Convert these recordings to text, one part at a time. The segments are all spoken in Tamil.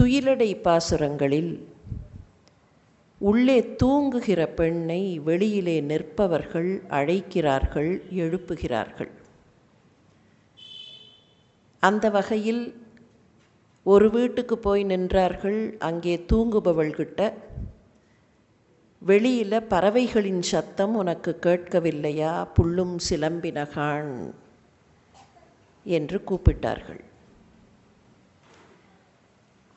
துயிலடை பாசுரங்களில் உள்ளே தூங்குகிற பெண்ணை வெளியிலே நிற்பவர்கள் அழைக்கிறார்கள் எழுப்புகிறார்கள். அந்த வகையில் ஒரு வீட்டுக்கு போய் நின்றார்கள். அங்கே தூங்குபவள்கிட்ட வெளியில் பறவைகளின் சத்தம் உனக்கு கேட்கவில்லையா? புல்லும் சிலம்பினகான் என்று கூப்பிட்டார்கள்.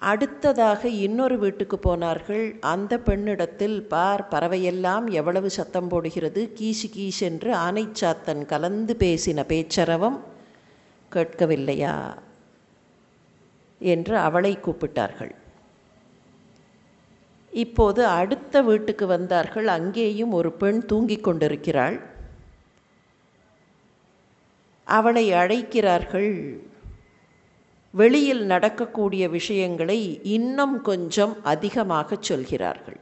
அடுத்ததாக இன்னொரு வீட்டுக்கு போனார்கள். அந்த பெண்ணிடத்தில் பார் பறவையெல்லாம் எவ்வளவு சத்தம் போடுகிறது? கீசு கீஸ் என்று ஆனைச்சாத்தன் கலந்து பேசின பேச்சரவம் கேட்கவில்லையா? என்று அவளை கூப்பிட்டார்கள். இப்போது அடுத்த வீட்டுக்கு வந்தார்கள். அங்கேயும் ஒரு பெண் தூங்கிக் கொண்டிருக்கிறாள். அவளை அழைக்கிறார்கள். வெளியில் நடக்கக்கூடிய விஷயங்களை இன்னும் கொஞ்சம் அதிகமாக சொல்கிறார்கள்.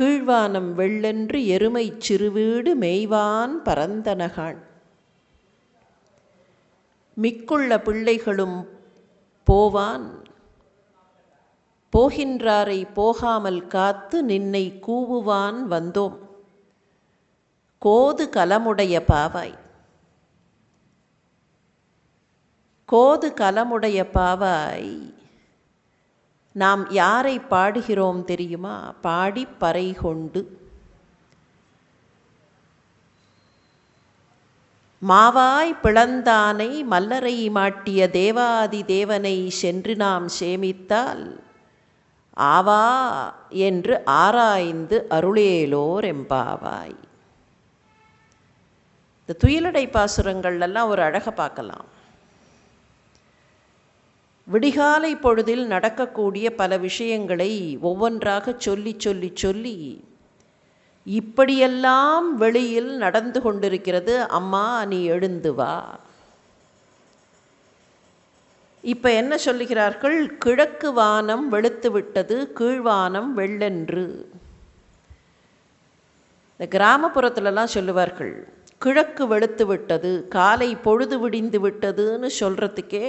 கீழ்வானம் வெள்ளென்று எருமை சிறுவீடு மெய்வான் பரந்தனகான் மிக்குள்ள பிள்ளைகளும் போவான். போகின்றாரை போகாமல் காத்து நின்னை கூவுவான் வந்தோம். கோது கலமுடைய பாவாய். கோது கலமுடைய பாவாய். நாம் யாரை பாடுகிறோம் தெரியுமா? பாடி பறை கொண்டு. மாவாய் பிளந்தானை மல்லரை மாட்டிய தேவாதி தேவனை சென்று நாம் சேமித்தால் ஆவா என்று ஆராய்ந்து அருளேலோர் எம்பாவாய். இந்த துயிலடை பாசுரங்கள்லாம் ஒரு அழகை பார்க்கலாம். விடிகாலை பொழுதில் நடக்கக்கூடிய பல விஷயங்களை ஒவ்வொன்றாக சொல்லி சொல்லி சொல்லி இப்படியெல்லாம் வெளியில் நடந்து கொண்டிருக்கிறது. அம்மா நீ எழுந்து வா. இப்போ என்ன சொல்லுகிறார்கள்? கிழக்கு வானம் வெளுத்து விட்டது கீழ்வானம் வெள்ளென்று. இந்த கிராமப்புறத்துலலாம் சொல்லுவார்கள் கிழக்கு வெளுத்து விட்டது காலை பொழுது விடிந்து விட்டதுன்னு சொல்கிறதுக்கே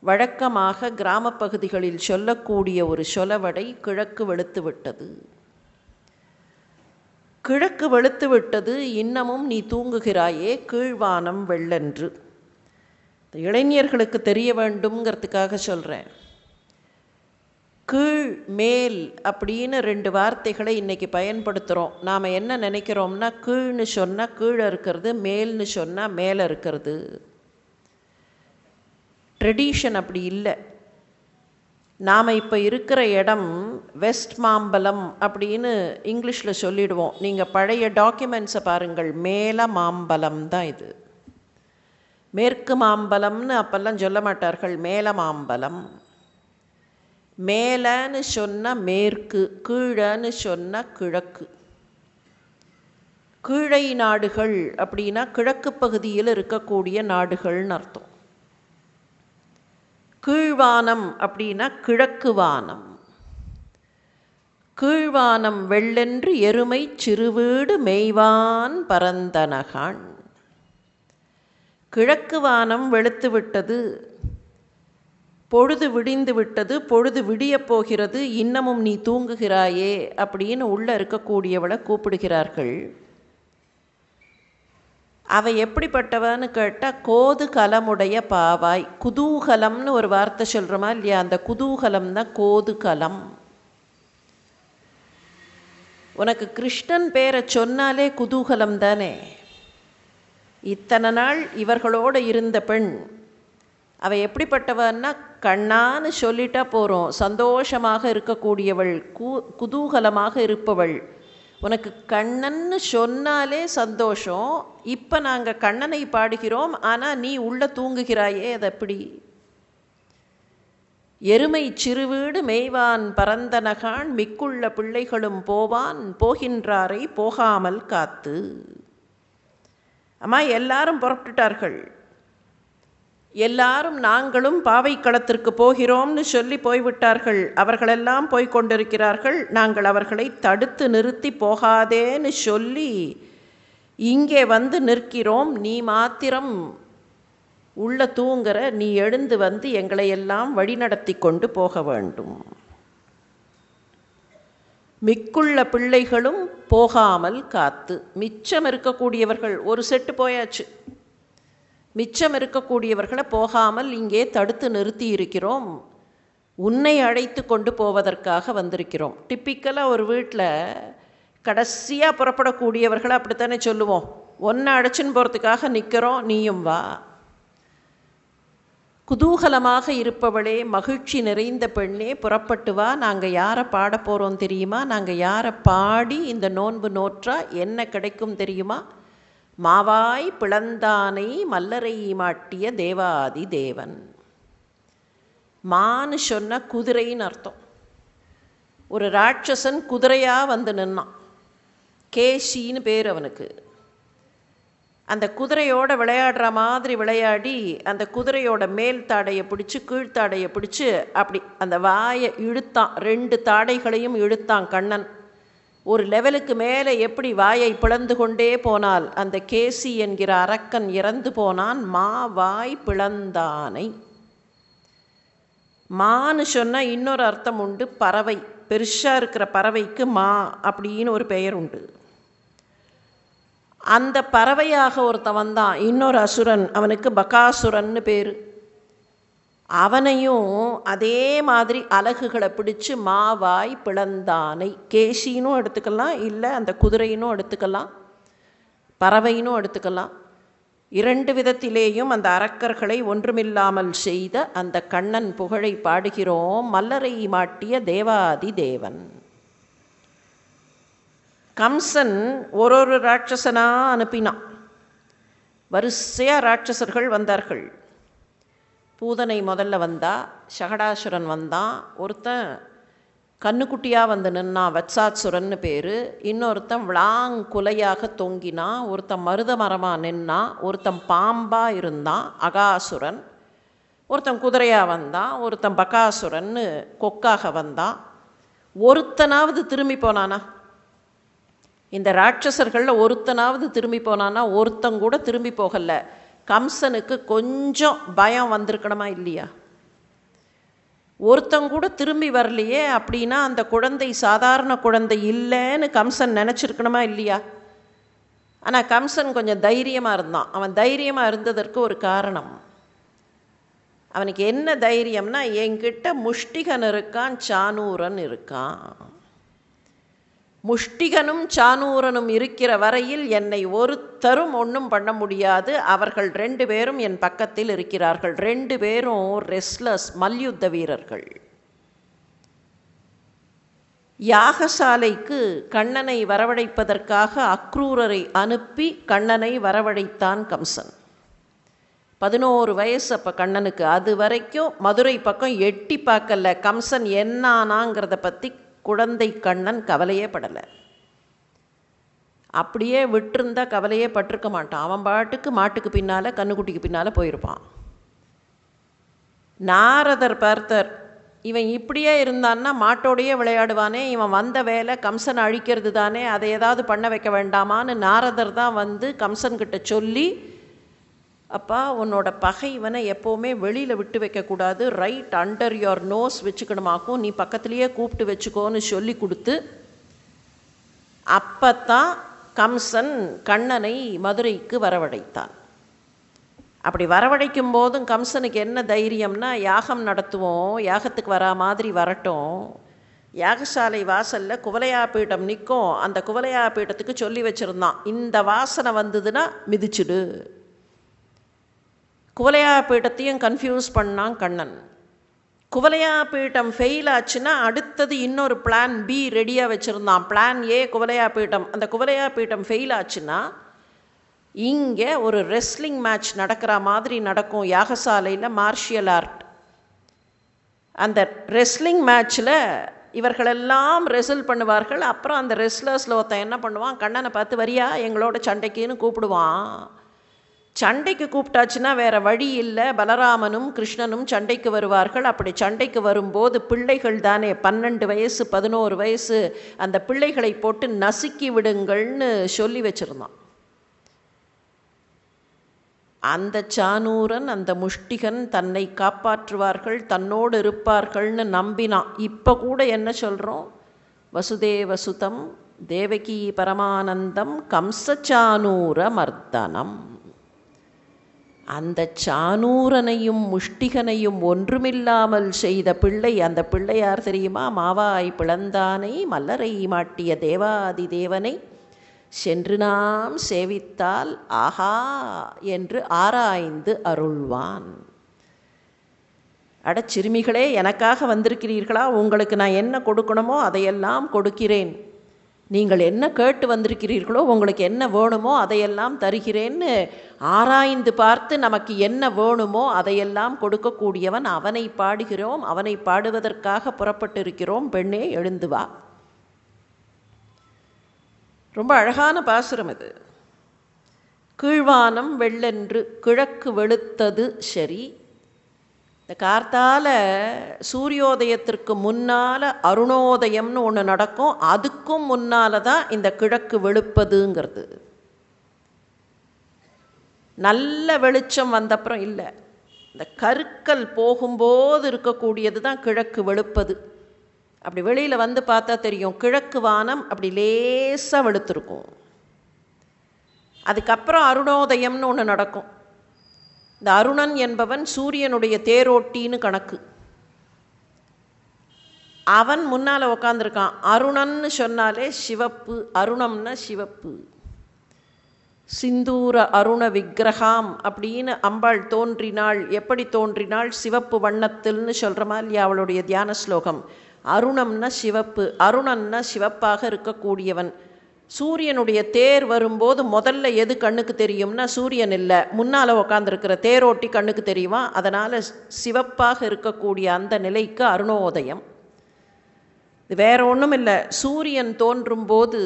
வழக்கமாக கிராமப்பகுதிகளில் சொல்லக்கூடிய ஒரு சொலவடை கிழக்கு வெளுத்து விட்டது. கிழக்கு வெளுத்து விட்டது இன்னமும் நீ தூங்குகிறாயே கீழ்வானம் வெள்ளென்று. இளைஞர்களுக்கு தெரிய வேண்டும்ங்கிறதுக்காக சொல்கிறேன் கீழ் மேல் அப்படின்னு ரெண்டு வார்த்தைகளை இன்றைக்கி பயன்படுத்துகிறோம் நாம் என்ன நினைக்கிறோம்னா கீழ்னு சொன்னால் கீழே இருக்கிறது மேல்னு சொன்னால் மேலே இருக்கிறது. ட்ரெடிஷன் அப்படி இல்லை. நாம் இப்போ இருக்கிற இடம் வெஸ்ட் மாம்பலம் அப்படின்னு இங்கிலீஷில் சொல்லிடுவோம். நீங்கள் பழைய டாக்குமெண்ட்ஸை பாருங்கள். மேல மாம்பலம் தான் இது. மேற்கு மாம்பலம்னு அப்போல்லாம் சொல்ல மாட்டார்கள். மேல மாம்பலம் மேலன்னு சொன்னால் மேற்கு கீழன்னு சொன்னால் கிழக்கு. கீழை நாடுகள் அப்படின்னா கிழக்கு பகுதியில் இருக்கக்கூடிய நாடுகள்னு அர்த்தம். கீழ்வானம் அப்படின்னா கிழக்கு வானம். கீழ்வானம் வெள்ளென்று எருமை சிறுவீடு மெய்வான் பரந்தனகான். கிழக்கு வானம் வெளுத்து விட்டது பொழுது விடிந்து விட்டது பொழுது விடியப் போகிறது இன்னமும் நீ தூங்குகிறாயே அப்படின்னு உள்ளே இருக்கக்கூடியவளை கூப்பிடுகிறார்கள். அவ எப்படிப்பட்டவன்னு கேட்டால் கோது கலமுடைய பாவாய். குதூகலம்னு ஒரு வார்த்தை சொல்கிறோமா இல்லையா? அந்த குதூகலம் தான் கோது கலம் உனக்கு கிருஷ்ணன் பேரை சொன்னாலே குதூகலம் தானே? இத்தனை நாள் இவர்களோடு இருந்த பெண் அவள் எப்படிப்பட்டவன்னா கண்ணான்னு சொல்லிட்டா போகிறோம் சந்தோஷமாக இருக்கக்கூடியவள் கு குதூகலமாக இருப்பவள். உனக்கு கண்ணன்னு சொன்னாலே சந்தோஷம். இப்போ நாங்கள் கண்ணனை பாடுகிறோம் ஆனால் நீ உள்ள தூங்குகிறாயே அது எப்படி? எருமை சிறுவீடு மேய்வான் பரந்தனகான் மிக்குள்ள பிள்ளைகளும் போவான் போகின்றாரை போகாமல் காத்து. அம்மா எல்லாரும் புறப்பட்டுட்டார்கள். எல்லாரும் நாங்களும் பாவைக்களத்திற்கு போகிறோம்னு சொல்லி போய்விட்டார்கள். அவர்களெல்லாம் போய் கொண்டிருக்கிறார்கள். நாங்கள் அவர்களை தடுத்து நிறுத்தி போகாதேன்னு சொல்லி இங்கே வந்து நிற்கிறோம். நீ மாத்திரம் உள்ள தூங்குற. நீ எழுந்து வந்து எங்களை எல்லாம் வழிநடத்தி கொண்டு போக வேண்டும். மிக்குள்ள பிள்ளைகளும் போகாமல் காத்து. மிச்சம் இருக்கக்கூடியவர்கள் ஒரு செட்டு போயாச்சு. மிச்சம் இருக்கக்கூடியவர்களை போகாமல் இங்கே தடுத்து நிறுத்தி இருக்கிறோம் உன்னை அழைத்து கொண்டு போவதற்காக வந்திருக்கிறோம். டிப்பிக்கலாக ஒரு வீட்டில் கடைசியாக புறப்படக்கூடியவர்களை அப்படித்தானே சொல்லுவோம். ஒன்றை அழைச்சின்னு போகிறதுக்காக நிற்கிறோம் நீயும் வா. குதூகலமாக இருப்பவளே மகிழ்ச்சி நிறைந்த பெண்ணே புறப்பட்டு வா. நாங்கள் யாரை பாட போகிறோம் தெரியுமா? நாங்கள் யாரை பாடி இந்த நோன்பு நோற்றா என்ன கிடைக்கும் தெரியுமா? மாவாய் பிளந்தானை மல்லரை மாட்டிய தேவாதி தேவன். மான்னு சொன்ன குதிரைன்னு அர்த்தம். ஒரு ராட்சசன் குதிரையாக வந்து நின்னான். கேஷின்னு பேர் அவனுக்கு. அந்த குதிரையோட விளையாடுற மாதிரி விளையாடி அந்த குதிரையோட மேல் தாடையை பிடிச்சி கீழ்த்தாடையை பிடிச்சி அப்படி அந்த வாயை இழுத்தான். ரெண்டு தாடைகளையும் இழுத்தான் கண்ணன். ஒரு லெவலுக்கு மேலே எப்படி வாயை பிளந்து கொண்டே போனால் அந்த கேசி என்கிற அரக்கன் இறந்து போனான் மா வாய் பிளந்தானை. மான்னு சொன்னால் இன்னொரு அர்த்தம் உண்டு பறவை. பெருசாக இருக்கிற பறவைக்கு மா அப்படின்னு ஒரு பெயர் உண்டு. அந்த பறவையாக ஒருத்தவன் தான் இன்னொரு அசுரன் அவனுக்கு பகாசுரன்னு பேர். அவனையும் அதே மாதிரி அலகுகளை பிடிச்சு மாவாய் பிளந்தானை கேசினும் எடுத்துக்கலாம் இல்லை அந்த குதிரையினும் எடுத்துக்கலாம் பறவையினும் எடுத்துக்கலாம். இரண்டு விதத்திலேயும் அந்த அரக்கர்களை ஒன்றுமில்லாமல் செய்த அந்த கண்ணன் புகழை பாடுகிறோம் மல்லரை மாட்டிய தேவாதி தேவன். கம்சன் ஒரு ஒரு ராட்சசனாக அனுப்பினான். வரிசையாக ராட்சசர்கள் வந்தார்கள். பூதனை முதல்ல வந்தா சகடாசுரன் வந்தான் ஒருத்தன் கண்ணுக்குட்டியாக வந்து நின்னான் வத்சாசுரன்னு பேர் இன்னொருத்தன் விளாங் குலையாக தொங்கினான் ஒருத்தன் மருத மரமாக நின்னான் ஒருத்தன் பாம்பாக இருந்தான் அகாசுரன். ஒருத்தன் குதிரையாக வந்தான் ஒருத்தன் பகாசுரன்னு கொக்காக வந்தான் ஒருத்தனாவது திரும்பி போனானா? இந்த ராட்சசர்களில் ஒருத்தனாவது திரும்பி போனானா ஒருத்தன் கூட திரும்பி போகலை. கம்சனுக்கு கொஞ்சம் பயம் வந்திருக்கணுமா இல்லையா? ஒருத்தங்கூட திரும்பி வரலையே அப்படின்னா அந்த குழந்தை சாதாரண குழந்தை இல்லைன்னு கம்சன் நினச்சிருக்கணுமா இல்லையா? ஆனால் கம்சன் கொஞ்சம் தைரியமாக இருந்தான். அவன் தைரியமாக இருந்ததற்கு ஒரு காரணம். அவனுக்கு என்ன தைரியம்னா என்கிட்ட முஷ்டிகன் இருக்கான் சானூரன் இருக்கான். முஷ்டிகனும் சானூரனும் இருக்கிற வரையில் என்னை ஒருத்தரும் ஒன்றும் பண்ண முடியாது. அவர்கள் ரெண்டு பேரும் என் பக்கத்தில் இருக்கிறார்கள். ரெண்டு பேரும் ரெஸ்லஸ் மல்யுத்த வீரர்கள். யாகசாலைக்கு கண்ணனை வரவழைப்பதற்காக அக்ரூரரை அனுப்பி கண்ணனை வரவழைத்தான் கம்சன். பதினோரு வயசு அப்போ கண்ணனுக்கு. அது வரைக்கும் மதுரை பக்கம் எட்டி பார்க்கல. கம்சன் என்னானாங்கிறத பற்றி குழந்தை கண்ணன் கவலையே படலை. அப்படியே விட்டிருந்தா கவலையே பட்டிருக்க மாட்டான். அவன் பாட்டுக்கு மாட்டுக்கு பின்னால் கண்ணுக்குட்டிக்கு பின்னால் போயிருப்பான். நாரதர் பார்த்தர் இவன் இப்படியே இருந்தான்னா மாட்டோடையே விளையாடுவானே. இவன் வந்த வேலை கம்சன் அழிக்கிறது தானே. அதை ஏதாவது பண்ண வைக்க வேண்டாமான்னு நாரதர் தான் வந்து கம்சன்கிட்ட சொல்லி அப்பா உன்னோட பகைவனை எப்போவுமே வெளியில் விட்டு வைக்கக்கூடாது ரைட் அண்டர் யோர் நோஸ் வச்சுக்கணுமாக்கும் நீ பக்கத்துலேயே கூப்பிட்டு வச்சுக்கோன்னு சொல்லி கொடுத்து அப்பத்தான் கம்சன் கண்ணனை மதுரைக்கு வரவழைத்தான். அப்படி வரவழைக்கும் போதும் கம்சனுக்கு என்ன தைரியம்னா யாகம் நடத்துவோம் யாகத்துக்கு வரா மாதிரி வரட்டும். யாகசாலை வாசலில் குவலையாப்பீட்டம் நிற்கும். அந்த குவலையாப்பீட்டத்துக்கு சொல்லி வச்சுருந்தான். இந்த வாசனை வந்ததுன்னா மிதிச்சுடு. குவலையா பீட்டத்தையும் கன்ஃபியூஸ் பண்ணான் கண்ணன். குவலையா பீட்டம் ஃபெயில் ஆச்சுன்னா அடுத்தது இன்னொரு பிளான் பி ரெடியாக வச்சுருந்தான். Plan A Kuvalayapeedam. அந்த குவலையா பீட்டம் ஃபெயில் ஆச்சுன்னா இங்கே ஒரு ரெஸ்லிங் மேட்ச் நடக்கிற மாதிரி நடக்கும் யாகசாலையில் மார்ஷியல் ஆர்ட் அந்த ரெஸ்லிங் மேட்ச்சில் இவர்களெல்லாம் ரெசில் பண்ணுவார்கள். அப்புறம் அந்த ரெஸ்லர்ஸில் ஒருத்தன் என்ன பண்ணுவான்? கண்ணனை பார்த்து வரியா? எங்களோட சண்டைக்குன்னு கூப்பிடுவான். சண்டைக்கு கூப்பிட்டாச்சுன்னா வேற வழி இல்லை. பலராமனும் கிருஷ்ணனும் சண்டைக்கு வருவார்கள். அப்படி சண்டைக்கு வரும்போது பிள்ளைகள் தானே. பன்னெண்டு வயசு பதினோரு வயசு. அந்த பிள்ளைகளை போட்டு நசுக்கி விடுங்கள்னு சொல்லி வச்சுருந்தான். அந்த சானூரன் அந்த முஷ்டிகன் தன்னை காப்பாற்றுவார்கள் தன்னோடு இருப்பார்கள்னு நம்பினான். இப்போ கூட என்ன சொல்கிறோம் வசுதேவசுதம் தேவகி பரமானந்தம் கம்சச்சானூர மர்தனம். அந்த சானூரனையும் முஷ்டிகனையும் ஒன்றுமில்லாமல் செய்த பிள்ளை அந்த பிள்ளையார் தெரியுமா? மாவாய் பிளந்தானை மல்லரை மாட்டிய தேவாதி தேவனை சென்று நாம் சேவித்தால் ஆஹா என்று ஆராய்ந்து அருள்வான். அட சிறுமிகளே எனக்காக வந்திருக்கிறீர்களா? உங்களுக்கு நான் என்ன கொடுக்கணுமோ அதையெல்லாம் கொடுக்கிறேன். நீங்கள் என்ன கேட்டு வந்திருக்கிறீர்களோ உங்களுக்கு என்ன வேணுமோ அதையெல்லாம் தருகிறேன்னு ஆராய்ந்து பார்த்து நமக்கு என்ன வேணுமோ அதையெல்லாம் கொடுக்கக்கூடியவன் அவனை பாடுகிறோம் அவனை பாடுவதற்காக புறப்பட்டிருக்கிறோம் பெண்ணே எழுந்து வா. ரொம்ப அழகான பாசுரம் இது. கீழ்வானம் வெள்ளென்று கிழக்கு வெளுத்தது சரி இந்த கார்த்தால சூரியோதயத்திற்கு முன்னால் அருணோதயம்னு ஒன்று நடக்கும். அதுக்கும் முன்னால் தான் இந்த கிழக்கு வெளுப்பதுங்கிறது. நல்ல வெளிச்சம் வந்தப்புறம் இல்லை. இந்த கருக்கல் போகும்போது இருக்கக்கூடியது தான் கிழக்கு வெளுப்பது. அப்படி வெளியில் வந்து பார்த்தா தெரியும் கிழக்கு வானம் அப்படி லேசாக வெளுத்திருக்கும். அதுக்கப்புறம் அருணோதயம்னு ஒன்று நடக்கும். இந்த அருணன் என்பவன் சூரியனுடைய தேரோட்டின்னு கணக்கு. அவன் முன்னால் உக்காந்துருக்கான். அருணன்னு சொன்னாலே சிவப்பு அருணம்னா சிவப்பு. சிந்தூர அருண விக்கிரகாம் அப்படின்னு அம்பாள் தோன்றினாள். எப்படி தோன்றினாள்? சிவப்பு வண்ணத்தில்னு சொல்கிறமா இல்லையா அவளுடைய தியான ஸ்லோகம். அருணம்னா சிவப்பு அருணன்னா சிவப்பாக இருக்கக்கூடியவன். சூரியனுடைய தேர் வரும்போது முதல்ல எது கண்ணுக்கு தெரியும்னா சூரியன் இல்லை. முன்னால் உக்காந்துருக்கிற தேரோட்டி கண்ணுக்கு தெரியுமா? அதனால் சிவப்பாக இருக்கக்கூடிய அந்த நிலைக்கு அருணோதயம். இது வேற ஒன்றும் இல்லை. சூரியன் தோன்றும்போது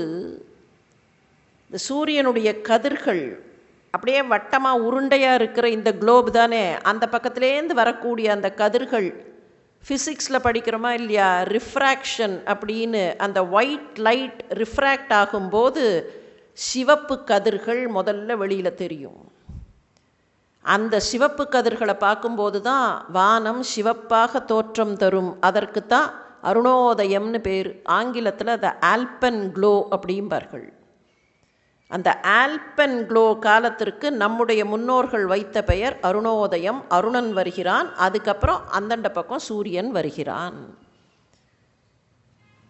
இந்த சூரியனுடைய கதிர்கள் அப்படியே வட்டமாக உருண்டையாக இருக்கிற இந்த குளோப் தானே? அந்த பக்கத்துலேருந்து வரக்கூடிய அந்த கதிர்கள் ஃபிசிக்ஸில் படிக்கிறோமா இல்லையா? ரிஃப்ராக்ஷன் அப்படின்னு அந்த ஒயிட் லைட் ரிஃப்ராக்ட் ஆகும்போது சிவப்பு கதிர்கள் முதல்ல வெளியில் தெரியும். அந்த சிவப்பு கதிர்களை பார்க்கும்போது தான் வானம் சிவப்பாக தோற்றம் தரும். அதற்கு தான் அருணோதயம்னு பேர். ஆங்கிலத்தில் அதை ஆல்பன் க்ளோ அப்படிம்பார்கள். அந்த ஆல்பன் க்ளோ காலத்திற்கு நம்முடைய முன்னோர்கள் வைத்த பெயர் அருணோதயம் அருணன் வருகிறான் அதுக்கப்புறம் அந்தண்ட பக்கம் சூரியன் வருகிறான்.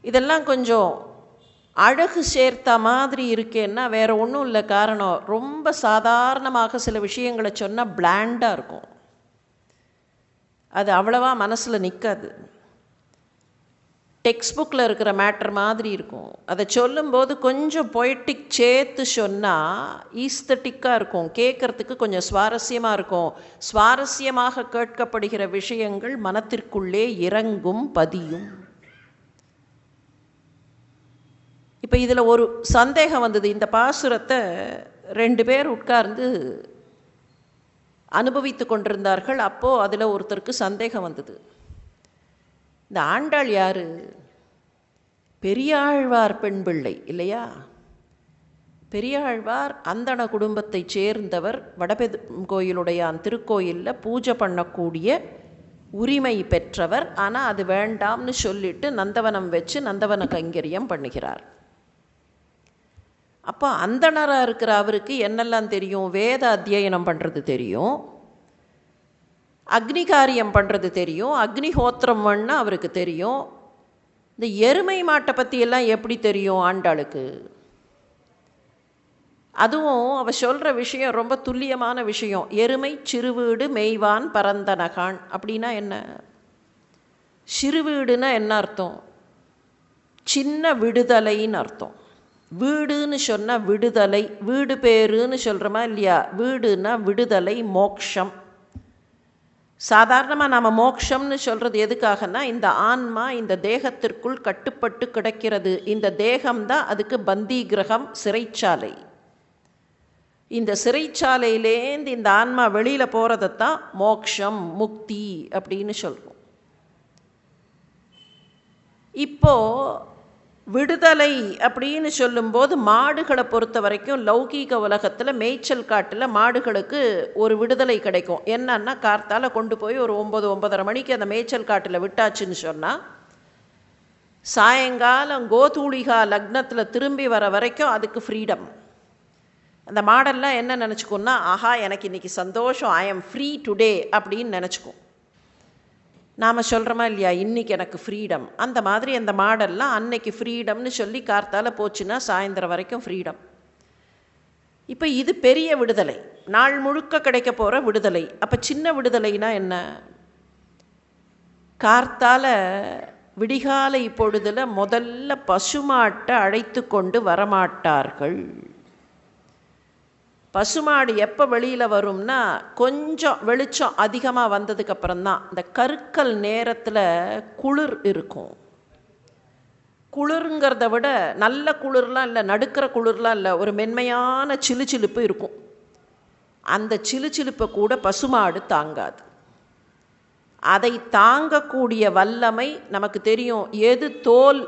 இதெல்லாம் கொஞ்சம் அழகு சேர்த்த மாதிரி இருக்கேன்னா வேற ஒன்றும் இல்லை காரணம். ரொம்ப சாதாரணமாக சில விஷயங்களை சொன்னால் பிளாண்டாக இருக்கும். அது அவ்வளவா மனசில் நிற்காது டெக்ஸ்ட் புக்கில் இருக்கிற மேட்ரு மாதிரி இருக்கும். அதை சொல்லும்போது கொஞ்சம் பொய்டிக் சேர்த்து சொன்னால் ஈஸ்தட்டிக்காக இருக்கும். கேட்குறதுக்கு கொஞ்சம் சுவாரஸ்யமாக இருக்கும். சுவாரஸ்யமாக கேட்கப்படுகிற விஷயங்கள் மனத்திற்குள்ளே இறங்கும் பதியும். இப்போ இதில் ஒரு சந்தேகம் வந்தது. இந்த பாசுரத்தை ரெண்டு பேர் உட்கார்ந்து அனுபவித்து கொண்டிருந்தார்கள். அப்போது அதில் ஒருத்தருக்கு சந்தேகம் வந்தது. இந்த ஆண்டாள் யார்? பெரியாழ்வார் பெண் பிள்ளை இல்லையா? பெரியாழ்வார் அந்தண குடும்பத்தைச் சேர்ந்தவர் வடபெது கோயிலுடைய திருக்கோயிலில் பூஜை பண்ணக்கூடிய உரிமை பெற்றவர். ஆனால் அது வேண்டாம்னு சொல்லிட்டு நந்தவனம் வச்சு நந்தவன கைங்கரியம் பண்ணுகிறார். அப்போ அந்தணராக இருக்கிற அவருக்கு என்னெல்லாம் தெரியும்? வேத அத்தியனம் பண்ணுறது தெரியும். அக்னி காரியம் பண்ணுறது தெரியும் அக்னிஹோத்திரம் பண்ண அவருக்கு தெரியும். இந்த எருமை மாட்டை பற்றியெல்லாம் எப்படி தெரியும் ஆண்டாளுக்கு? அதுவும் அவ சொல்கிற விஷயம் ரொம்ப துல்லியமான விஷயம். எருமை சிறுவீடு மெய்வான் பரந்தனகான் அப்படின்னா என்ன? சிறுவீடுனா என்ன அர்த்தம்? சின்ன விடுதலைன்னு அர்த்தம். வீடுன்னு சொன்னால் விடுதலை வீடு பேருன்னு சொல்கிறோமா இல்லையா? வீடுனா விடுதலை மோக்ஷம். சாதாரணமாக நாம் மோக்ஷம்னு சொல்கிறது எதுக்காகனா இந்த ஆன்மா இந்த தேகத்திற்குள் கட்டுப்பட்டு கிடக்கிறது. இந்த தேகம்தான் அதுக்கு பந்தி கிரகம் சிறைச்சாலை. இந்த சிறைச்சாலையிலேருந்து இந்த ஆன்மா வெளியில் போகிறதத்தான் மோக்ஷம் முக்தி அப்படின்னு சொல்கிறோம் இப்போது விடுதலை அப்படின்னு சொல்லும்போது மாடுகளை பொறுத்த வரைக்கும் லௌகீக உலகத்தில் மேய்ச்சல் காட்டில் மாடுகளுக்கு ஒரு விடுதலை கிடைக்கும். என்னன்னா கார்த்தால கொண்டு போய் ஒரு ஒம்பது ஒன்பதரை மணிக்கு அந்த மேய்ச்சல் காட்டில் விட்டாச்சுன்னு சொன்னால் சாயங்காலம் கோதூளிகா லக்னத்தில் திரும்பி வர வரைக்கும் அதுக்கு ஃப்ரீடம் அந்த மாடெல்லாம் என்ன நினச்சிக்கும்னா ஆஹா எனக்கு இன்றைக்கி சந்தோஷம். ஐ எம் ஃப்ரீ டுடே அப்படின்னு நினச்சிக்கும். நாம் சொல்கிறோமா இல்லையா? இன்றைக்கி எனக்கு ஃப்ரீடம் அந்த மாதிரி அந்த மாடெல்லாம் அன்னைக்கு ஃப்ரீடம்னு சொல்லி கார்த்தால் போச்சுன்னா சாயந்தரம் வரைக்கும் ஃப்ரீடம் இப்போ இது பெரிய விடுதலை. நாள் முழுக்க கிடைக்க போகிற விடுதலை. அப்போ சின்ன விடுதலைனா என்ன? கார்த்தால விடிகாலை பொழுதில் முதல்ல பசுமாட்டை அழைத்து கொண்டு வரமாட்டார்கள். பசுமாடு எப்போ வெளியில் வரும்னா கொஞ்சம் வெளிச்சம் அதிகமாக வந்ததுக்கப்புறம் தான் இந்த கருக்கல் நேரத்தில் குளிர் இருக்கும். குளிருங்கிறத விட நல்ல குளிர்லாம் இல்லை நடுக்கிற குளிர்லாம் இல்லை ஒரு மென்மையான சிலுச்சிலுப்பு இருக்கும். அந்த சிலுச்சிலுப்பை கூட பசுமாடு தாங்காது. அதை தாங்கக்கூடிய வல்லமை நமக்கு தெரியும். எது தோல்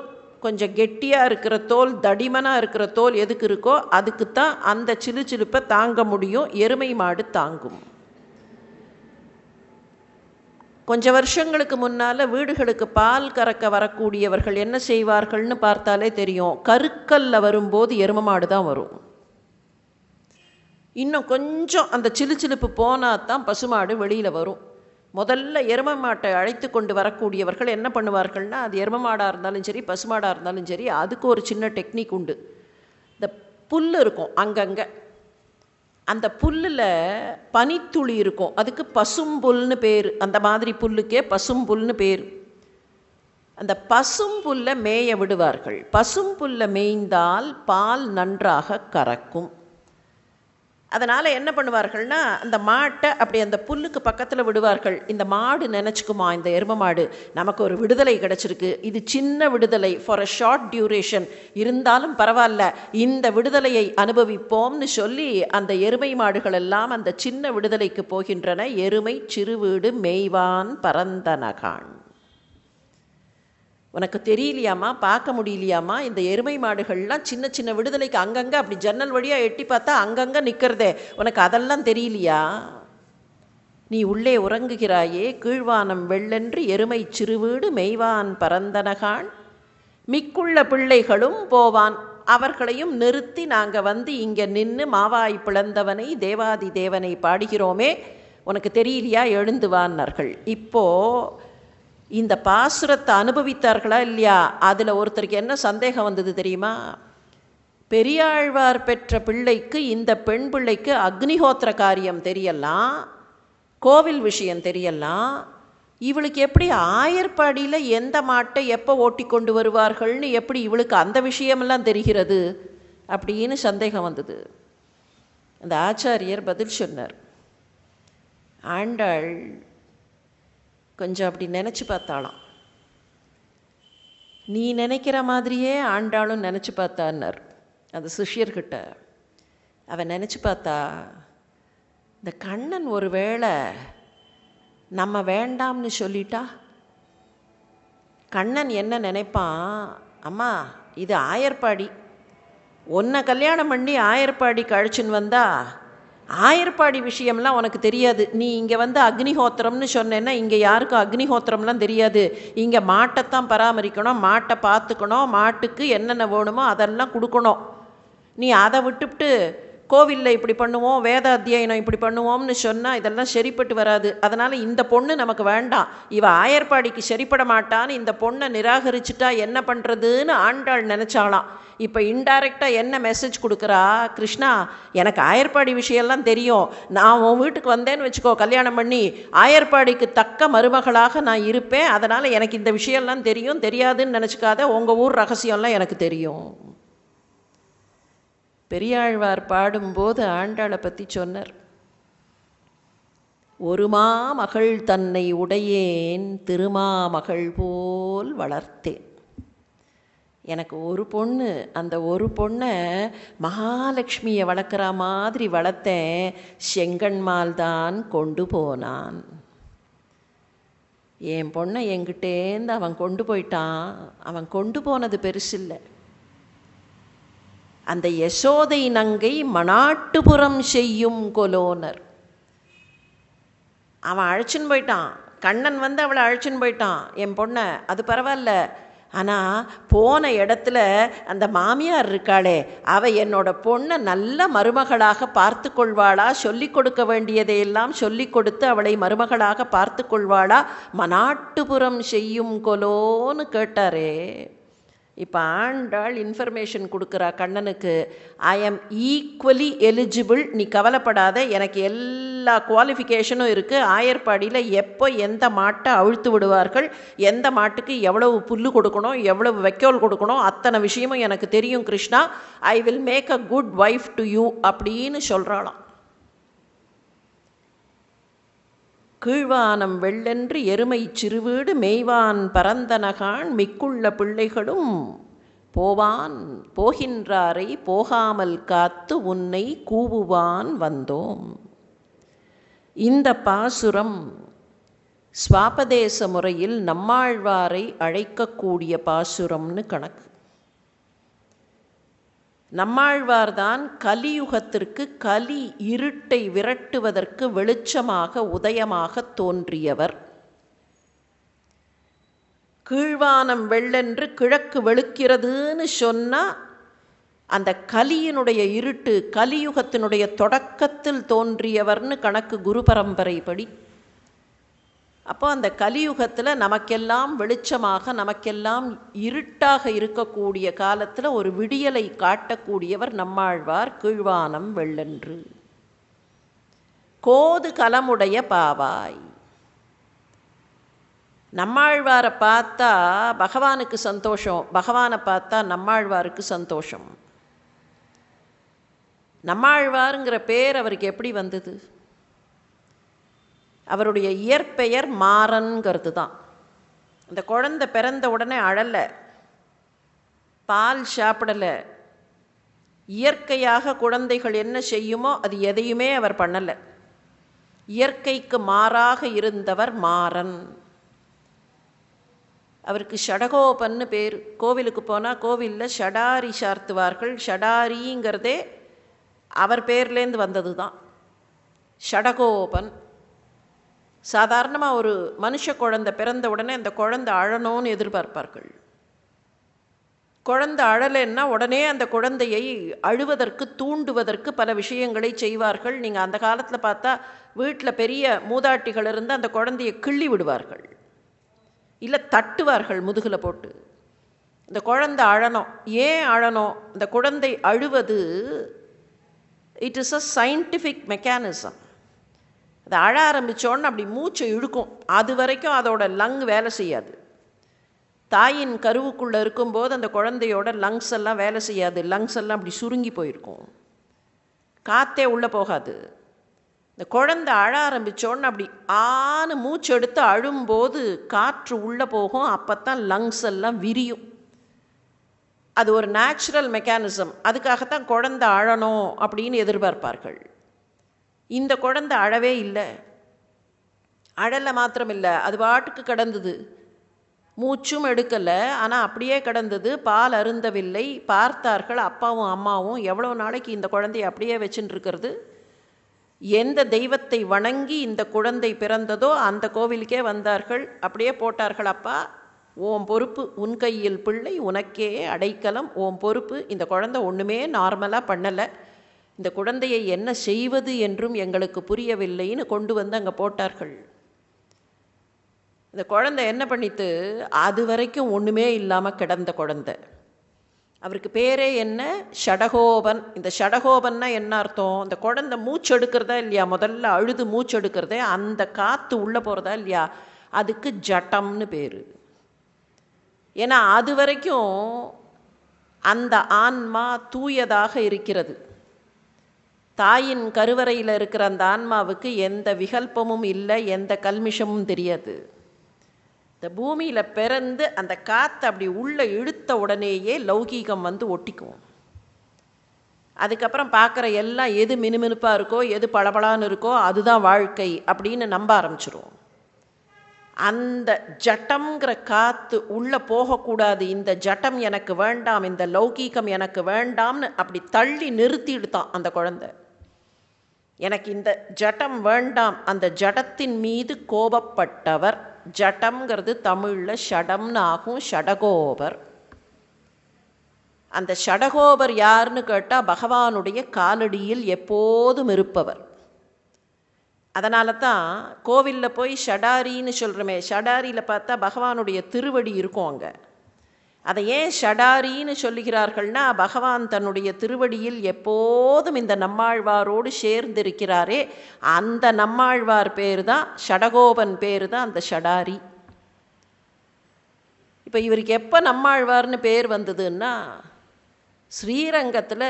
கொஞ்சம் கெட்டியாக இருக்கிற தோல் தடிமனாக இருக்கிற தோல் எதுக்கு இருக்கோ அதுக்கு தான் அந்த சிலு சிலுப்பை தாங்க முடியும் எருமை மாடு தாங்கும். கொஞ்ச வருஷங்களுக்கு முன்னால் வீடுகளுக்கு பால் கறக்க வரக்கூடியவர்கள் என்ன செய்வார்கள்னு பார்த்தாலே தெரியும். கருக்கல்ல வரும்போது எரும மாடு தான் வரும். இன்னும் கொஞ்சம் அந்த சிலு சிலுப்பு போனால் தான் பசுமாடு வெளியில் வரும். முதல்ல எரும மாட்டை அழைத்து கொண்டு வரக்கூடியவர்கள் என்ன பண்ணுவார்கள்னா அது எரும மாடாக இருந்தாலும் சரி பசுமாடாக இருந்தாலும் சரி அதுக்கு ஒரு சின்ன டெக்னிக் உண்டு. இந்த புல் இருக்கும் அங்கங்கே. அந்த புல்லில் பனித்துளி இருக்கும். அதுக்கு பசும்புல்னு பேர். அந்த மாதிரி புல்லுக்கே பசும்புல்னு பேர். அந்த பசும்புல்லை மேய விடுவார்கள். பசும்புல்லை மேய்ந்தால் பால் நன்றாக கறக்கும். அதனால் என்ன பண்ணுவார்கள்னா அந்த மாட்டை அப்படி அந்த புல்லுக்கு பக்கத்தில் விடுவார்கள். இந்த மாடு நினச்சிக்குமா இந்த எரும மாடு? நமக்கு ஒரு விடுதலை கிடச்சிருக்கு. இது சின்ன விடுதலை ஃபார் அ ஷார்ட் டியூரேஷன் இருந்தாலும் பரவாயில்ல. இந்த விடுதலையை அனுபவிப்போம்னு சொல்லி அந்த எருமை மாடுகள் எல்லாம் அந்த சின்ன விடுதலைக்கு போகின்றன. எருமை சிறுவீடு மேய்வான் பரந்தனகான் உனக்கு தெரியலையாம்மா? பார்க்க முடியலையாம்மா? இந்த எருமை மாடுகள்லாம் சின்ன சின்ன விடுதலைக்கு அங்கங்கே அப்படி ஜன்னல் வழியாக எட்டி பார்த்தா அங்கங்கே நிற்கிறதே உனக்கு அதெல்லாம் தெரியலையா? நீ உள்ளே உறங்குகிறாயே கீழ்வானம் வெள்ளென்று எருமை சிறுவீடு மெய்வான் பரந்தனகான். மிக்குள்ள பிள்ளைகளும் போவான். அவர்களையும் நிறுத்தி நாங்கள் வந்து இங்கே நின்று மாவாய் பிளந்தவனை தேவாதி தேவனை பாடுகிறோமே. உனக்கு தெரியலையா? எழுந்துவான்னார்கள் இப்போது இந்த பாசுரத்தை அனுபவித்தார்களா இல்லையா? அதில் ஒருத்தருக்கு என்ன சந்தேகம் வந்தது தெரியுமா? பெரியாழ்வார் பெற்ற பிள்ளைக்கு இந்த பெண் பிள்ளைக்கு அக்னிஹோத்திர காரியம் தெரியலாம் கோவில் விஷயம் தெரியலாம். இவளுக்கு எப்படி ஆயர்பாடியில் எந்த மாட்டை எப்போ ஓட்டி கொண்டு வருவார்கள்னு எப்படி இவளுக்கு அந்த விஷயமெல்லாம் தெரிகிறது அப்படின்னு சந்தேகம் வந்தது. அந்த ஆச்சாரியர் பதில் சொன்னார். ஆண்டாள் கொஞ்சம் அப்படி நினச்சி பார்த்தாளாம். நீ நினைக்கிற மாதிரியே ஆண்டாளும் நினச்சி பார்த்தான்னார். அது சிஷ்யர்கிட்ட அவன் நினச்சி பார்த்தா இந்த கண்ணன் ஒரு வேளை நம்ம வேண்டாம்னு சொல்லிட்டா? கண்ணன் என்ன நினைப்பான்? அம்மா இது ஆயர்பாடி உன்னை கல்யாணம் பண்ணி ஆயர்பாடி கழிச்சுன்னு வந்தா ஆயர்பாடி விஷயம்லாம் உனக்கு தெரியாது. நீ இங்கே வந்து அக்னிஹோத்திரம்னு சொன்னேன்னா இங்கே யாருக்கும் அக்னிஹோத்திரம்லாம் தெரியாது. இங்கே மாட்டைத்தான் பராமரிக்கணும் மாட்டை பார்த்துக்கணும் மாட்டுக்கு என்னென்ன வேணுமோ அதெல்லாம் கொடுக்கணும். நீ அதை விட்டுவிட்டு கோவிலில் இப்படி பண்ணுவோம் வேத அத்தியாயனம் இப்படி பண்ணுவோம்னு சொன்னால் இதெல்லாம் சரிப்பட்டு வராது. அதனால் இந்த பொண்ணு நமக்கு வேண்டாம். இவ ஆயர்பாடிக்கு சரிப்பட மாட்டான்னு இந்த பொண்ணை நிராகரிச்சுட்டா என்ன பண்ணுறதுன்னு ஆண்டாள் நினச்சாலாம் இப்போ இன்டைரக்டாக என்ன மெசேஜ் கொடுக்குறா? கிருஷ்ணா எனக்கு ஆயர்பாடி விஷயம்லாம் தெரியும். நான் உன் வீட்டுக்கு வந்தேன்னு வச்சுக்கோ கல்யாணம் பண்ணி ஆயர்பாடிக்கு தக்க மருமகளாக நான் இருப்பேன். அதனால் எனக்கு இந்த விஷயம்லாம் தெரியும் தெரியாதுன்னு நினச்சிக்காத. உங்கள் ஊர் ரகசியம்லாம் எனக்கு தெரியும். பெரியாழ்வார் பாடும்போது ஆண்டாளை பற்றி சொன்னார். ஒரு மாமகள் தன்னை உடையேன் திருமாமகள் போல் வளர்த்தேன். எனக்கு ஒரு பொண்ணு அந்த ஒரு பொண்ணை மகாலட்சுமியை வளர்க்குற மாதிரி வளர்த்தேன் செங்கன்மால் தான் கொண்டு போனான். என் பொண்ணை என்கிட்டேருந்து அவன் கொண்டு போயிட்டான். அவன் கொண்டு போனது பெருசில்லை. அந்த யசோதை நங்கை மணாட்டுப்புறம் செய்யும் கொலோனர். அவன் அழைச்சின்னு போயிட்டான். கண்ணன் வந்து அவளை அழைச்சின்னு போயிட்டான். என் பொண்ணை அது பரவாயில்ல. ஆனால் போன இடத்துல அந்த மாமியார் இருக்காளே அவள் என்னோட பொண்ணை நல்ல மருமகளாக பார்த்து கொள்வாளா? சொல்லி கொடுக்க வேண்டியதையெல்லாம் சொல்லி கொடுத்து அவளை மருமகளாக பார்த்து கொள்வாளா? மனாட்டுப்புறம் செய்யும் கொலோன்னு கேட்டாரே. இப்போ ஆண்டாள் இன்ஃபர்மேஷன் கொடுக்குறா கண்ணனுக்கு ஐ ஆம் ஈக்குவலி எலிஜிபிள் நீ கவலைப்படாத எனக்கு எல்லா குவாலிஃபிகேஷனும் இருக்குது ஆயர்பாடியில் எப்போ எந்த மாட்டை அழுத்து விடுவார்கள் எந்த மாட்டுக்கு எவ்வளவு புல்லு கொடுக்கணும் எவ்வளவு வைக்கோல் கொடுக்கணும் அத்தனை விஷயமும் எனக்கு தெரியும் Krishna. I will make a good wife to you அப்படின்னு சொல்கிறாளாம் கீழ்வானம் வெள்ளென்று எருமை சிறுவீடு மெய்வான் பரந்தனகான் மிக்குள்ள பிள்ளைகளும் போவான் போகின்றாரை போகாமல் காத்து உன்னை கூவுவான் வந்தோம். இந்த பாசுரம் ஸ்வாபதேச முறையில் நம்மாழ்வாரை அழைக்கக்கூடிய பாசுரம்னு கணக்கு. நம்மாழ்வார்தான் கலியுகத்திற்கு கலி இருட்டை விரட்டுவதற்கு வெளிச்சமாக உதயமாக தோன்றியவர். கீழ்வானம் வெள்ளென்று கிழக்கு வெளுக்கிறதுன்னு சொன்னால் அந்த கலியினுடைய இருட்டு கலியுகத்தினுடைய தொடக்கத்தில் தோன்றியவர்னு கணக்கு குரு பரம்பரைப்படி அப்போ அந்த கலியுகத்தில் நமக்கெல்லாம் வெளிச்சமாக நமக்கெல்லாம் இருட்டாக இருக்கக்கூடிய காலத்தில் ஒரு விடியலை காட்டக்கூடியவர் நம்மாழ்வார் கீழ்வானம் வெள்ளன்று. கோது கலமுடைய பாவாய். நம்மாழ்வாரை பார்த்தா பகவானுக்கு சந்தோஷம். பகவானை பார்த்தா நம்மாழ்வாருக்கு சந்தோஷம். நம்மாழ்வாருங்கிற பேர் அவருக்கு எப்படி வந்தது? அவருடைய இயற்பெயர் மாறன்கிறது தான் அந்த குழந்தை பிறந்த உடனே அழலை. பால் சாப்பிடலை. இயற்கையாக குழந்தைகள் என்ன செய்யுமோ அது எதையுமே அவர் பண்ணலை. இயற்கைக்கு மாறாக இருந்தவர் மாறன். அவருக்கு ஷடகோபன்னு பேர். கோவிலுக்கு போனால் கோவிலில் ஷடாரி சார்த்துவார்கள். ஷடாரிங்கிறதே அவர் பேர்லேருந்து வந்தது தான் ஷடகோபன். சாதாரணமாக ஒரு மனுஷ குழந்தை பிறந்த உடனே அந்த குழந்தை அழணும்னு எதிர்பார்ப்பார்கள். குழந்தை அழலைன்னா உடனே அந்த குழந்தையை அழுவதற்கு தூண்டுவதற்கு பல விஷயங்களை செய்வார்கள். நீங்கள் அந்த காலத்தில் பார்த்தா வீட்டில் பெரிய மூதாட்டிகள் இருந்து அந்த குழந்தையை கிள்ளி விடுவார்கள். இல்லை தட்டுவார்கள் முதுகில் போட்டு. இந்த குழந்தை அழணும். ஏன் அழணும்? இந்த குழந்தை அழுவது it is a scientific mechanism அது அழ ஆரம்பித்தோன்னு அப்படி மூச்சை இழுக்கும். அது வரைக்கும் அதோட லங் வேலை செய்யாது. தாயின் கருவுக்குள்ளே இருக்கும்போது அந்த குழந்தையோட லங்ஸ் எல்லாம் வேலை செய்யாது. லங்ஸ் எல்லாம் அப்படி சுருங்கி போயிருக்கும். காற்றே உள்ளே போகாது. இந்த குழந்தை அழ ஆரம்பித்தோன்னு அப்படி ஆணு மூச்சு எடுத்து அழும்போது காற்று உள்ளே போகும். அப்போ தான் லங்ஸ் எல்லாம் விரியும். அது ஒரு நேச்சுரல் மெக்கானிசம் அதுக்காகத்தான் குழந்தை அழணும் அப்படின்னு எதிர்பார்ப்பார்கள். இந்த குழந்தை அழவே இல்லை. அழலை மாத்திரம் இல்லை அது பாட்டுக்கு கிடந்தது. மூச்சும் எடுக்கலை ஆனால் அப்படியே கிடந்தது. பால் அருந்தவில்லை. பார்த்தார்கள் அப்பாவும் அம்மாவும் எவ்வளோ நாளைக்கு இந்த குழந்தைய அப்படியே வச்சுட்டு இருக்கிறது எந்த தெய்வத்தை வணங்கி இந்த குழந்தை பிறந்ததோ அந்த கோவிலுக்கே வந்தார்கள். அப்படியே போட்டார்கள் அப்பா ஓம் பொறுப்பு உன் கையில் பிள்ளை உனக்கே அடைக்கலம் ஓம் பொறுப்பு. இந்த குழந்தை ஒன்றுமே நார்மலாக பண்ணலை. இந்த குழந்தையை என்ன செய்வது என்றும் எங்களுக்கு புரியவில்லைன்னு கொண்டு வந்து அங்கே போட்டார்கள். இந்த குழந்தை என்ன பண்ணித்து அது வரைக்கும் ஒன்றுமே இல்லாமல் கிடந்த குழந்தை. அவருக்கு பேரே என்ன? ஷடகோபன். இந்த ஷடகோபன்னா என்ன அர்த்தம்? இந்த குழந்தை மூச்சு எடுக்கிறதா இல்லையா? முதல்ல அழுது மூச்செடுக்கிறதே அந்த காற்று உள்ளே போகிறதா இல்லையா? அதுக்கு ஜட்டம்னு பேர். ஏன்னா அது வரைக்கும் அந்த ஆன்மா தூயதாக இருக்கிறது. தாயின் கருவறையில் இருக்கிற அந்த ஆன்மாவுக்கு எந்த விகல்பமும் இல்லை எந்த கல்மிஷமும் தெரியாது. இந்த பூமியில் பிறந்து அந்த காற்றை அப்படி உள்ளே இழுத்த உடனேயே லௌகீகம் வந்து ஒட்டிக்கும். அதுக்கப்புறம் பார்க்குற எல்லாம் எது மினுமினுப்பாக இருக்கோ எது பளபளான்னு இருக்கோ அதுதான் வாழ்க்கை அப்படின்னு நம்ப ஆரம்பிச்சிருவோம். அந்த ஜட்டம்ங்கிற காற்று உள்ளே போகக்கூடாது. இந்த ஜட்டம் எனக்கு வேண்டாம் இந்த லௌகீகம் எனக்கு வேண்டாம்னு அப்படி தள்ளி நிறுத்திடுதான் அந்த குழந்தை. எனக்கு இந்த ஜடம் வேண்டாம். அந்த ஜடத்தின் மீது கோபப்பட்டவர் ஜடம்ங்கிறது தமிழில் ஷடம்னு ஆகும் ஷடகோபர். அந்த ஷடகோபர் யாருன்னு கேட்டால் பகவானுடைய காலடியில் எப்போதும் இருப்பவர். அதனால தான் கோவிலில் போய் ஷடாரின்னு சொல்கிறோமே ஷடாரியில் பார்த்தா பகவானுடைய திருவடி இருக்கும் அங்கே. அதை ஏன் ஷடாரின்னு சொல்லுகிறார்கள்னா பகவான் தன்னுடைய திருவடியில் எப்போதும் இந்த நம்மாழ்வாரோடு சேர்ந்திருக்கிறாரே. அந்த நம்மாழ்வார் பேர் தான் ஷடகோபன் பேர் தான் அந்த ஷடாரி. இப்போ இவருக்கு எப்போ நம்மாழ்வார்னு பேர் வந்ததுன்னா ஸ்ரீரங்கத்தில்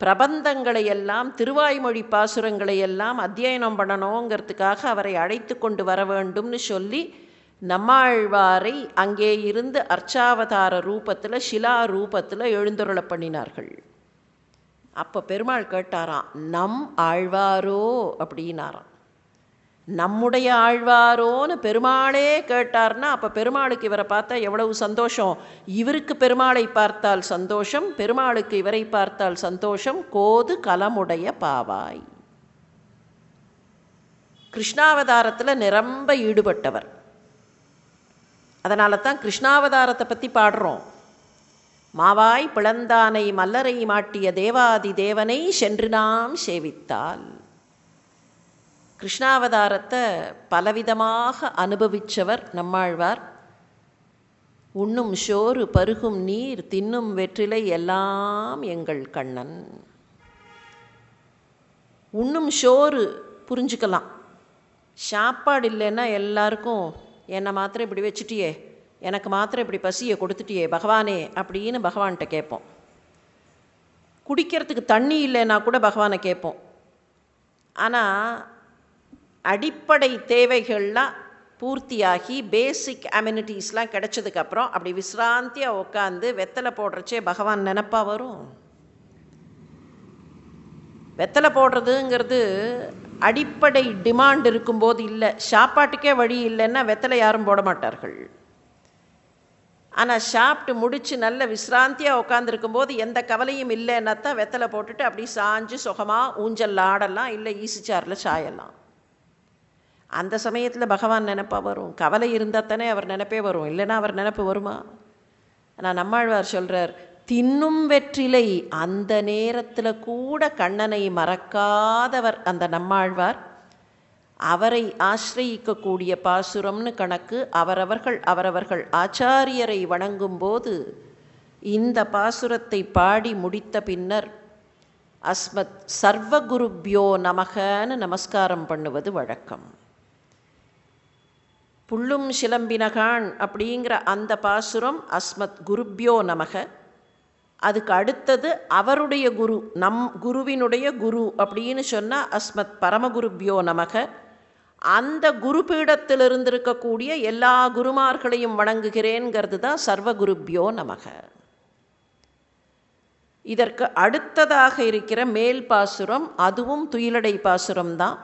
பிரபந்தங்களை எல்லாம் திருவாய்மொழி பாசுரங்களை எல்லாம் அத்தியனம் பண்ணணுங்கிறதுக்காக அவரை அழைத்து கொண்டு வர வேண்டும்னு சொல்லி நம்மாழ்வாரை அங்கே இருந்து அர்ச்சாவதார ரூபத்தில் ஷிலா ரூபத்தில் எழுந்தருள பண்ணினார்கள். அப்போ பெருமாள் கேட்டாராம் நம் ஆழ்வாரோ? அப்படின்னாராம். நம்முடைய ஆழ்வாரோன்னு பெருமாளே கேட்டார்னா அப்போ பெருமாளுக்கு இவரை பார்த்தா எவ்வளவு சந்தோஷம்? இவருக்கு பெருமாளை பார்த்தால் சந்தோஷம் பெருமாளுக்கு இவரை பார்த்தால் சந்தோஷம் கோது கலமுடைய பாவாய். கிருஷ்ணாவதாரத்தில் நிரம்ப ஈடுபட்டவர். அதனால தான் கிருஷ்ணாவதாரத்தை பற்றி பாடுறோம். மாவாய் பிளந்தானை மல்லரை மாட்டிய தேவாதி தேவனை சென்று நாம் சேவித்தால். கிருஷ்ணாவதாரத்தை பலவிதமாக அனுபவித்தவர் நம்மாழ்வார். உண்ணும் சோறு பருகும் நீர் தின்னும் வெற்றிலை எல்லாம் எங்கள் கண்ணன். உண்ணும் சோறு புரிஞ்சுக்கலாம். சாப்பாடு இல்லைன்னா எல்லாருக்கும் என்னை மாத்திரம் இப்படி வச்சுட்டியே? எனக்கு மாத்திரம் இப்படி பசியை கொடுத்துட்டியே பகவானே? அப்படின்னு பகவான்கிட்ட கேட்போம். குடிக்கிறதுக்கு தண்ணி இல்லைன்னா கூட பகவானை கேட்போம். ஆனால் அடிப்படை தேவைகள்லாம் பூர்த்தியாகி பேசிக் அம்யூனிட்டிஸ்லாம் கிடைச்சதுக்கப்புறம் அப்படி விசிராந்தியாக உட்காந்து வெத்தலை போடுறச்சே பகவான் நினப்பாக வரும். வெத்தலை போடுறதுங்கிறது அடிப்படை டிமாண்ட் இருக்கும்போது இல்லை. சாப்பாட்டுக்கே வழி இல்லைன்னா வெத்தலை யாரும் போட மாட்டார்கள். ஆனால் சாப்பிட்டு முடித்து நல்ல விசிராந்தியாக உட்காந்துருக்கும்போது எந்த கவலையும் இல்லைன்னா தான் வெத்தலை போட்டுட்டு அப்படி சாஞ்சு சுகமாக ஊஞ்சல் ஆடலாம் இல்லை ஈசிச்சாரில் சாயலாம். அந்த சமயத்தில் பகவான் நினப்பாக வரும். கவலை இருந்தால் தானே அவர் நினப்பே வரும். இல்லைன்னா அவர் நினப்பு வருமா? ஆனால் நம்மாழ்வார் சொல்கிறார் தின்னும் வெற்றிலை. அந்த நேரத்தில் கூட கண்ணனை மறக்காதவர் அந்த நம்மாழ்வார். அவரை ஆசிரயிக்கக்கூடிய பாசுரம்னு கணக்கு அவரவர்கள் அவரவர்கள் ஆச்சாரியரை வணங்கும்போது இந்த பாசுரத்தை பாடி முடித்த பின்னர் அஸ்மத் சர்வகுருப்யோ நமகன்னு நமஸ்காரம் பண்ணுவது வழக்கம். புள்ளும் சிலம்பினகான் அப்படிங்கிற அந்த பாசுரம் அஸ்மத் குருப்யோ நமக. அதுக்கு அடுத்தது அவருடைய குரு நம் குருவினுடைய குரு அப்படின்னு சொன்னால் அஸ்மத் பரமகுருபியோ நமக. அந்த குருபீடத்தில் இருந்திருக்கக்கூடிய எல்லா குருமார்களையும் வணங்குகிறேங்கிறது தான் சர்வகுருபியோ நமக. இதற்கு அடுத்ததாக இருக்கிற மேல் பாசுரம் அதுவும் துயிலடை பாசுரம் தான்.